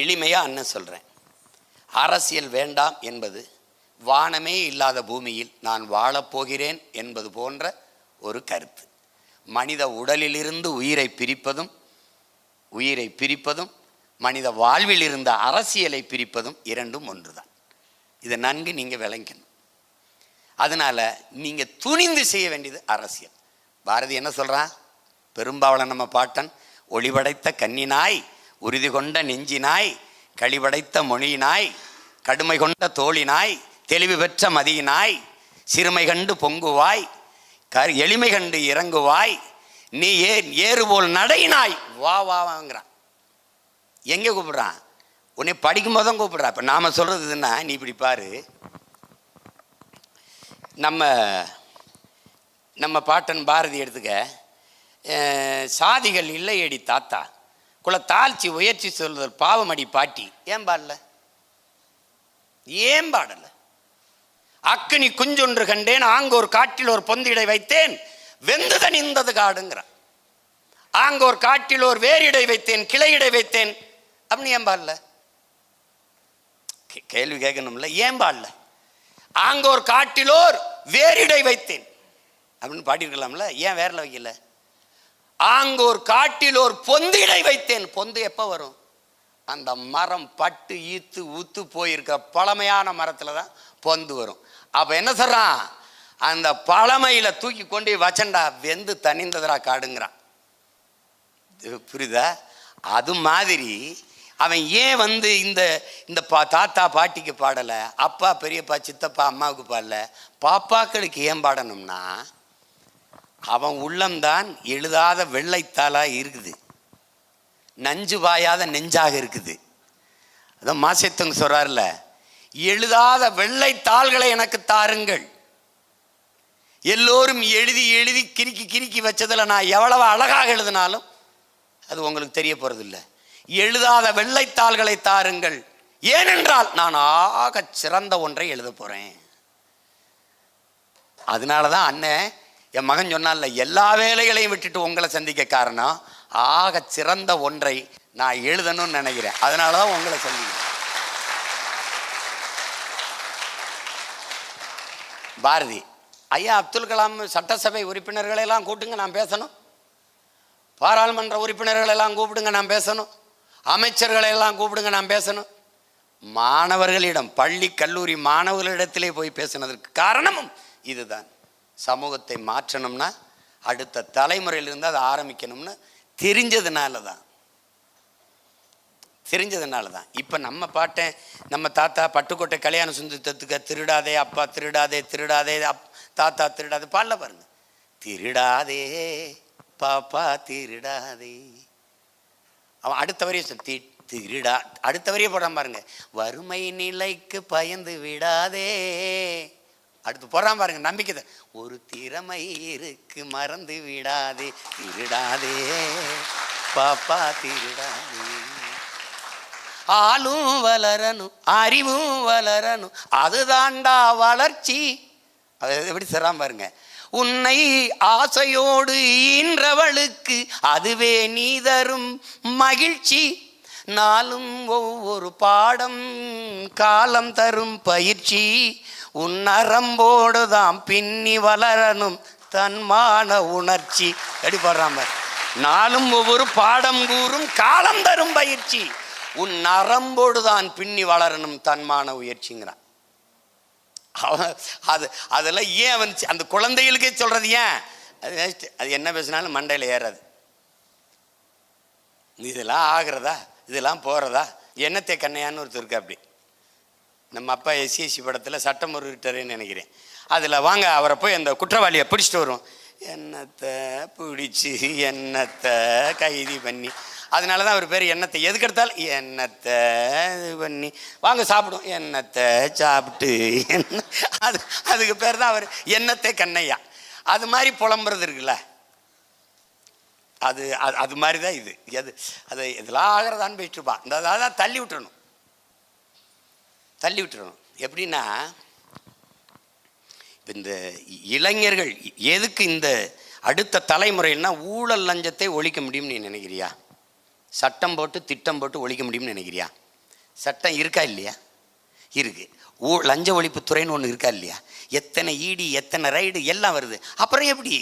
எளிமையாக அண்ணன் சொல்கிறேன் அரசியல் வேண்டாம் என்பது வானமே இல்லாத பூமியில் நான் வாழப்போகிறேன் என்பது போன்ற ஒரு கருத்து. மனித உடலிலிருந்து உயிரை பிரிப்பதும் உயிரை பிரிப்பதும் மனித வாழ்வில் இருந்த அரசியலை பிரிப்பதும் இரண்டும் ஒன்றுதான். இதை நன்கு நீங்கள் விளங்கணும். அதனால நீங்கள் துணிந்து செய்ய வேண்டியது அரசியல். பாரதி என்ன சொல்கிறான் பெரும்பாவள நம்ம பாட்டன் ஒளிபடைத்த கன்னினாய் உறுதி கொண்ட நெஞ்சினாய் கழிவடைத்த மொழியினாய் கடுமை கொண்ட தோழினாய் தெளிவு பெற்ற மதியினாய் சிறுமை கண்டு பொங்குவாய் கரு எளிமை கண்டு இறங்குவாய் நீ ஏ ஏறுபோல் நடையினாய். வா வா வாங்கிறான். எங்கே கூப்பிட்றான்? உன்னை படிக்கும்போது தான் கூப்பிடுறான் இப்போ நாம் சொல்கிறதுன்னா நீ இப்படி பாரு. நம்ம நம்ம பாட்டன் பாரதி எடுத்துக்க. சாதிகள் சாதிகள் இல்லையடி தாத்தா. குலத்தாழ்ச்சி உயர்ச்சி சொல்லுதல் பாவமடி பாட்டி. ஏன் பாடல? ஏன் பாடல? அக்கினி குஞ்சொன்று கண்டேன் ஆங்கோர் காட்டில் ஒரு பொந்திடை வைத்தேன் வெந்து தணிந்தது காடுங்கிறான். ஆங்கோர் காட்டில் ஒரு வேரிடை வைத்தேன் கிளையிடை வைத்தேன். அப்படின்னு ஏன் பாடல? கே- கேள்வி கேட்கணும்ல ஏன் பாடல? ஆங்கோர் காட்டிலோர் வேரிடை வைத்தேன். அப்படின்னு பாடியிருக்கலாம்ல ஏன் வேரில் வைக்கல? ஆங்கோர் ஒரு பொந்திடை வைத்தேன். பொந்து எப்போ வரும்? அந்த மரம் பட்டு ஈத்து ஊத்து போயிருக்க பழமையான மரத்தில் தான் பொந்து வரும். அப்போ என்ன சொல்கிறான் அந்த பழமையில் தூக்கி கொண்டு வச்சண்டா வெந்து தனிந்ததரா காடுங்கிறான். புரியுதா? அது மாதிரி அவன் ஏன் வந்து இந்த இந்த பா தாத்தா பாட்டிக்கு பாடலை அப்பா பெரியப்பா சித்தப்பா அம்மாவுக்கு பாடல பாப்பாக்களுக்கு ஏன் பாடணும்னா அவன் உள்ளம்தான் எழுதாத வெள்ளைத்தாளாக இருக்குது. நஞ்சு பாயாத நெஞ்சாக இருக்குது. அதான் மாசத்தங்க சொல்கிறார்ல எழுதாத வெள்ளைத்தாள்களை எனக்கு தாருங்கள். எல்லோரும் எழுதி எழுதி கிறுக்கி கிறுக்கி வச்சதில் நான் எவ்வளவு அழகாக எழுதினாலும் அது உங்களுக்கு தெரிய போகிறதில்ல எழுதாத வெள்ளைத்தாள்களை தாருங்கள். ஏனென்றால் நான் ஆகச் சிறந்த ஒன்றை எழுத போகிறேன் அதனால தான் அண்ணன் என் மகன் சொன்னால எல்லா வேலைகளையும் விட்டுட்டு உங்களை சந்திக்க காரணம் ஆக சிறந்த ஒன்றை நான் எழுதணும்னு நினைக்கிறேன். அதனால தான் உங்களை சந்திக்கிறேன். பாரதி ஐயா அப்துல் கலாம் சட்டசபை உறுப்பினர்களை எல்லாம் கூட்டுங்க நான் பேசணும். பாராளுமன்ற உறுப்பினர்கள் எல்லாம் கூப்பிடுங்க நான் பேசணும். அமைச்சர்களை எல்லாம் கூப்பிடுங்க நான் பேசணும். மாணவர்களிடம் பள்ளி கல்லூரி மாணவர்களிடத்திலே போய் பேசினதற்கு காரணமும் இதுதான். சமூகத்தை மாற்றணும்னா அடுத்த தலைமுறையிலிருந்து அதை ஆரம்பிக்கணும்னு தெரிஞ்சதுனால தான் தெரிஞ்சதுனால தான் இப்போ நம்ம பாட்டேன் நம்ம தாத்தா பட்டுக்கோட்டை கல்யாண சுந்தரத்துக்கு திருடாதே அப்பா திருடாதே திருடாதே அப் தாத்தா திருடாதே பாடல பாருங்க. திருடாதே பாப்பா திருடாதே. அவன் அடுத்த வரையும் சொல் தி திருடா அடுத்த வரையும் போடாம பாருங்க. வறுமை நிலைக்கு பயந்து விடாதே. அடுத்து போகிறான் பாருங்க நம்பிக்கை ஒரு திறமை இருக்கு மறந்து விடாதே திருடாதே. பாப்பா திருடாதே. ஆளும் வளரணும் அறிவும் வளரணும் அதுதாண்டா வளர்ச்சி. அது எப்படி சொல்றான் பாருங்க உன்னை ஆசையோடு ஈன்றவளுக்கு அதுவே நீ தரும் மகிழ்ச்சி. நாளும் ஒவ்வொரு பாடம் காலம் தரும் பயிற்சி. உன் நரம்போடு தான் பின்னி வளரணும் தன்மான உணர்ச்சி. எப்படி நாளும் ஒவ்வொரு பாடம் கூறும் காலம் தரும் பயிற்சி. உன் நரம்போடு தான் பின்னி வளரணும் தன்மான உயர்ச்சிங்கிறான். அவன் அது அதெல்லாம் ஏன் அவன் அந்த குழந்தைகளுக்கே சொல்கிறது ஏன்? அது அது என்ன பேசினாலும் மண்டையில் ஏறாது. இதெல்லாம் ஆகிறதா? இதெல்லாம் போகிறதா என்னத்தை கண்ணையான்னு ஒருத்தர் இருக்கு அப்படி நம்ம அப்பா எஸ்சிஎஸ்சி படத்தில் சட்டம் ஒருத்தரேன்னு நினைக்கிறேன். அதில் வாங்க அவரை போய் அந்த குற்றவாளியை பிடிச்சிட்டு வரும் என்னத்தை பிடிச்சி என்னத்தை கைதி பண்ணி. அதனால தான் அவர் பேர் எண்ணத்தை எதுக்கு எடுத்தாலும் எண்ணத்தை இது பண்ணி. வாங்க சாப்பிடும் எண்ணத்தை சாப்பிட்டு என்ன? அது அதுக்கு பேர் தான் அவர் எண்ணத்தை கண்ணையா. அது மாதிரி புலம்புறது இருக்குல்ல. அது அது அது மாதிரி தான் இது எது அது இதெல்லாம் ஆகிறதான்னு போயிட்டு இந்த அதான் தள்ளி விட்டுறணும். தள்ளி விட்டுறணும். எப்படின்னா இப்போ இந்த இளைஞர்கள் எதுக்கு இந்த அடுத்த தலைமுறைன்னா ஊழல் லஞ்சத்தை ஒழிக்க முடியும்னு நீ நினைக்கிறியா? சட்டம் போட்டு திட்டம் போட்டு ஒழிக்க முடியும்னு நினைக்கிறியா? சட்டம் இருக்கா இல்லையா? இருக்குது ஊ லஞ்ச ஒழிப்புத்துறைன்னு ஒன்று இருக்கா இல்லையா? எத்தனை ஈடி எத்தனை ரைடு எல்லாம் வருது. அப்புறம் எப்படி?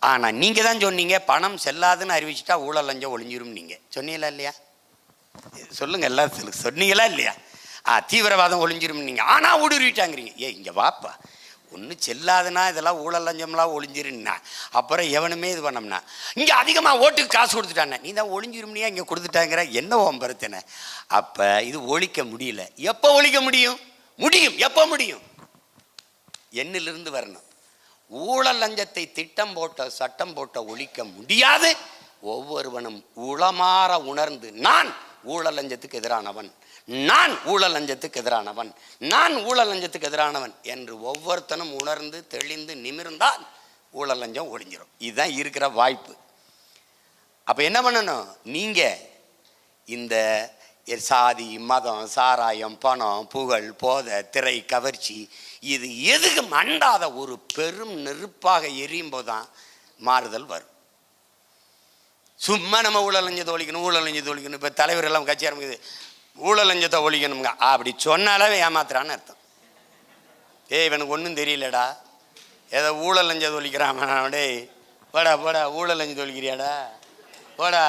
ஆனால் நீங்கள் தான் சொன்னீங்க பணம் செல்லாதுன்னு அறிவிச்சிட்டா ஊழல் லஞ்சம் ஒளிஞ்சிரும் நீங்கள் சொன்னீங்களா இல்லையா? சொல்லுங்கள் எல்லாம் சொல்லு சொன்னீங்களா இல்லையா? ஆ தீவிரவாதம் ஒளிஞ்சிரும் நீங்கள் ஆனால் ஊடுருவிட்டாங்கிறீங்க. ஏ இங்கே வாப்பா. ஒன்றும் செல்லாதுன்னா இதெல்லாம் ஊழல் லஞ்சம்லாம் ஒளிஞ்சிருன்னா அப்புறம் எவனுமே இது பண்ணோம்னா? இங்கே அதிகமாக ஓட்டுக்கு காசு கொடுத்துட்டானே. நீ தான் ஒளிஞ்சிரும்னியா இங்கே கொடுத்துட்டாங்கிற? என்ன உன் பிரச்சனை அப்போ இது ஒழிக்க முடியல. எப்போ ஒழிக்க முடியும்? முடியும். எப்போ முடியும்? எண்ணிலிருந்து வரணும். ஊழல் லஞ்சத்தை திட்டம் போட்ட சட்டம் போட்ட ஒழிக்க முடியாது. ஒவ்வொருவனும் உளமாற உணர்ந்து நான் ஊழல் லஞ்சத்துக்கு எதிரானவன் நான் ஊழல் லஞ்சத்துக்கு எதிரானவன் நான் ஊழல் லஞ்சத்துக்கு எதிரானவன் என்று ஒவ்வொருத்தனும் உணர்ந்து தெளிந்து நிமிர்ந்தால் ஊழல் லஞ்சம் ஒழிஞ்சிடும் இதுதான் இருக்கிற வாய்ப்பு. அப்போ என்ன பண்ணணும்? நீங்கள் இந்த சாதி மதம் சாராயம் பணம் புகழ் போதை திரை கவர்ச்சி இது எதுக்கு மண்டாத ஒரு பெரும் நெருப்பாக எரியும் தான் மாறுதல் வரும். சும்மா நம்ம ஊழல் லஞ்சத்தை ஒழிக்கணும் ஊழல் ஒழிக்கணும் இப்போ தலைவர் எல்லாம் கட்சி ஆரம்பிக்குது ஊழல் லஞ்சத்தை ஒழிக்கணுங்க அப்படி சொன்னாலே ஏமாத்துறான்னு அர்த்தம். ஏய் இவனுக்கு ஒன்றும் தெரியலடா. ஏதோ ஊழல் ஒழிக்கிறான். டேய் போடா போடா ஊழல் ஒழிக்கிறியாடா. போடா.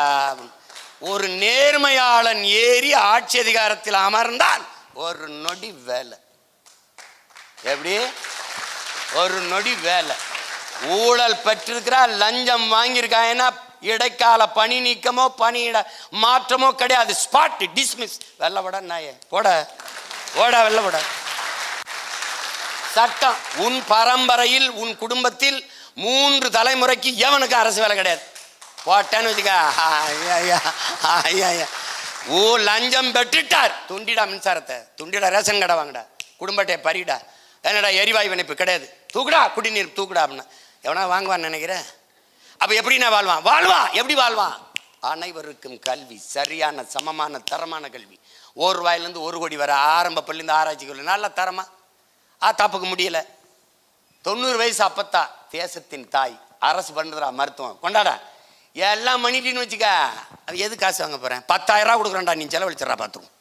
ஒரு நேர்மையாளன் ஏறி ஆட்சி அதிகாரத்தில் அமர்ந்தால் ஒரு நொடி வேலை. எப்படி? ஒரு நொடி வேலை. ஊழல் பெற்றிருக்கிறா லஞ்சம் வாங்கியிருக்காங்கன்னா இடைக்கால பணி நீக்கமோ பணியிட மாற்றமோ கிடையாது. ஸ்பாட் டிஸ்மிஸ் வெள்ளப்பட நாயே. போட. போட விட. சட்டம். உன் பரம்பரையில் உன் குடும்பத்தில் மூன்று தலைமுறைக்கு எவனுக்கு அரசு வேலை கிடையாது. போட்டேன்னு வச்சுக்க. ஐயா, ஐயா, ஐயா, ஓ லஞ்சம் பெற்றுட்டார். துண்டிடா மின்சாரத்தை. துண்டிடா ரேஷன் கடை வாங்கடா. குடும்பத்தை பறிடா. என்னடா எரிவாயு இணைப்பு கிடையாது. தூக்குடா குடிநீர் தூக்குடா அப்படின்னா. எவனா வாங்குவான்னு நினைக்கிறேன் அப்போ எப்படி நான் வாழ்வான்? வாழ்வான் எப்படி வாழ்வான்? அனைவருக்கும் கல்வி. சரியான சமமான தரமான கல்வி. ஒரு ரூபாயிலேருந்து ஒரு கோடி வர ஆரம்ப பள்ளியிருந்து ஆராய்ச்சி கல்வி. நல்ல தரமா? ஆ தாப்புக்கு முடியல. தொண்ணூறு வயசு அப்பத்தா. தேசத்தின் தாய். அரசு பண்ணுறா மருத்துவம். கொண்டாடா. எல்லாம் பண்ணிட்டின்னு வச்சுக்க. அது எது காசு வாங்க போகிறேன் பத்தாயிரம் ரூபா கொடுக்குறேன்டா நீ செலவழிச்சிடறா பார்த்துருவோம்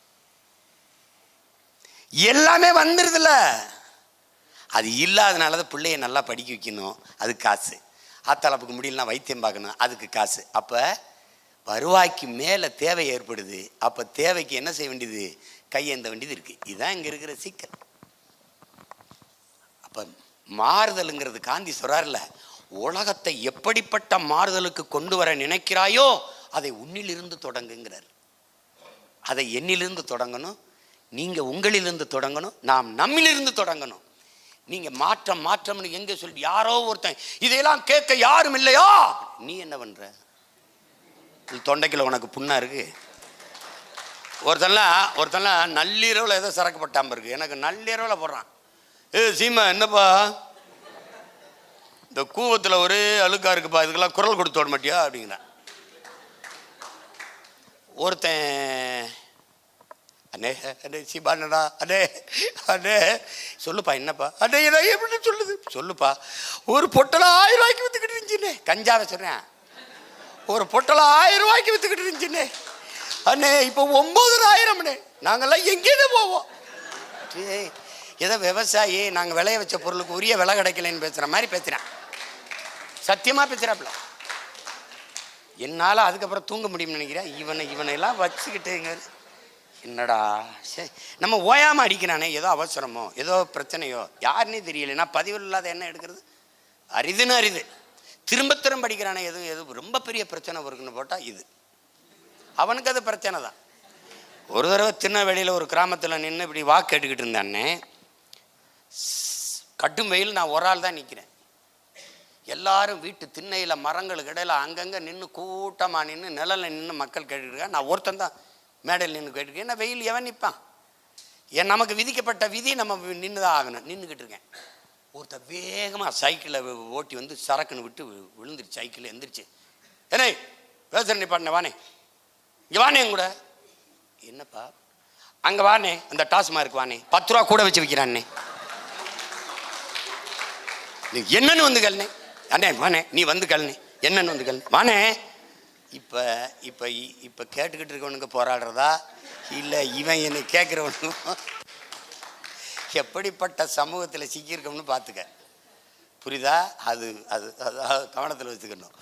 எல்லாமே வந்துடுதுல்ல அது இல்லாதனால தான் பிள்ளைய நல்லா படிக்க வைக்கணும். அது காசு. ஆத்தாளப்புக்கு முடியலனா வைத்தியம் பார்க்கணும். அதுக்கு காசு. அப்போ வருவாய்க்கு மேலே தேவை ஏற்படுது. அப்போ தேவைக்கு என்ன செய்ய வேண்டியது? கையேந்த வேண்டியது இருக்குது இதுதான் இங்கே இருக்கிற சிக்கல். அப்போ மாறுதலுங்கிறது காந்தி சொல்கிறார்ல உலகத்தை எப்படிப்பட்ட மாறுதலுக்கு கொண்டு வர நினைக்கிறாயோ அதை உன்னிலிருந்து தொடங்குங்கிறார். அதை என்னிலிருந்து தொடங்கணும்? நீங்கள் உங்களிலிருந்து தொடங்கணும்? நாம் நம்மிலிருந்து தொடங்கணும். நீங்கள் மாற்றம் மாற்றம்னு எங்கே சொல்லி யாரோ ஒருத்தன் இதையெல்லாம் கேட்க யாரும் இல்லையா? நீ என்ன பண்ணுற தொண்டைக்கில் உனக்கு புண்ணா இருக்கு. ஒருத்தன்லாம் ஒருத்தன்லாம் நள்ளிரவில் ஏதோ சரக்கு இருக்கு எனக்கு நள்ளிரவில் போடுறான். ஏ சீமா என்னப்பா? இந்த கூவத்தில் ஒரே அழுக்காக இருக்குப்பா இதுக்கெல்லாம் குரல் கொடுத்து விட மாட்டியா? அப்படிங்கிறேன் ஒருத்தன் அண்ணே அண்ணே சீபானடா அண்ணே அண்ணே. சொல்லுப்பா என்னப்பா? அண்ணே என்ன எப்படி சொல்லுது? சொல்லுப்பா ஒரு பொட்டலை ஆயிரம் ரூபாய்க்கு வித்துக்கிட்டு இருந்துச்சுண்ணே கஞ்சாவை சொல்கிறேன் ஒரு பொட்டலை ஆயிரம் ரூபாய்க்கு வித்துக்கிட்டு இருந்துச்சுண்ணே அண்ணே இப்போ ஒம்பதாயிரம்ண்ணே நாங்கள்லாம் எங்கேயிருந்து போவோம்? ஏதோ விவசாயி நாங்கள் விளைய வச்ச பொருளுக்கு உரிய விலை கிடைக்கலன்னு பேசுகிற மாதிரி பேசுகிறேன் சத்தியமாக பேசுகிறாப்புல என்னால் அதுக்கப்புறம் தூங்க முடியும்னு நினைக்கிறேன். இவனை இவனை எல்லாம் வச்சுக்கிட்டுங்க. என்னடா சரி நம்ம ஓயாமல் அடிக்கிறானே ஏதோ அவசரமோ ஏதோ பிரச்சனையோ யாருன்னே தெரியலைன்னா பதிவில் இல்லாத என்ன எடுக்கிறது? அரிதுன்னு அரிது. திரும்ப திரும்ப அடிக்கிறானே எதுவும் எதுவும் ரொம்ப பெரிய பிரச்சனை இருக்குன்னு போட்டால் இது. அவனுக்கு அது பிரச்சனை தான். ஒரு தடவை திருநெல்வேலியில் ஒரு கிராமத்தில் நின்று இப்படி வாக்கு எடுக்கிட்டு இருந்தானே கட்டும் வெயில் நான் ஒரு ஆள் தான் நிற்கிறேன் எல்லாரும் வீட்டு திண்ணையில் மரங்களுக்கு இடையில அங்கங்கே நின்று கூட்டமாக நின்று நிழலில் நின்று மக்கள் கேட்டுருக்கேன் நான் ஒருத்தன் தான் மேடையில் நின்று கேட்டுருக்கேன் ஏன்னா வெயில் எவன் நிற்பான் ஏன் நமக்கு விதிக்கப்பட்ட விதி நம்ம நின்று தான் ஆகணும். நின்றுக்கிட்டு இருக்கேன். ஒருத்தர் வேகமாக சைக்கிளை ஓட்டி வந்து சரக்குன்னு விட்டு விழுந்துருச்சு. சைக்கிள் எந்திரிச்சு. ஏனே பேசுகிற பாடின வானே. இங்கே வானே என் கூட. என்னப்பா? அங்கே வானே அந்த டாஸ்மார்க் வானே. பத்து ரூபா கூட வச்சு வைக்கிறான்னே நீ என்னன்னு வந்து கல்னே அண்ணே வானே நீ வந்து கல்னே என்னன்னு வந்து கழனி. வானே இப்போ இப்போ இப்போ கேட்டுக்கிட்டு இருக்கவனுக்கு போராடுறதா? இல்லை இவன் என்னை கேட்குறவனுக்கும் எப்படிப்பட்ட சமூகத்தில் சிக்கியிருக்கோம்னு பார்த்துக்க. புரியுதா? அது அது அது கவனத்தில் வச்சுக்கணும்.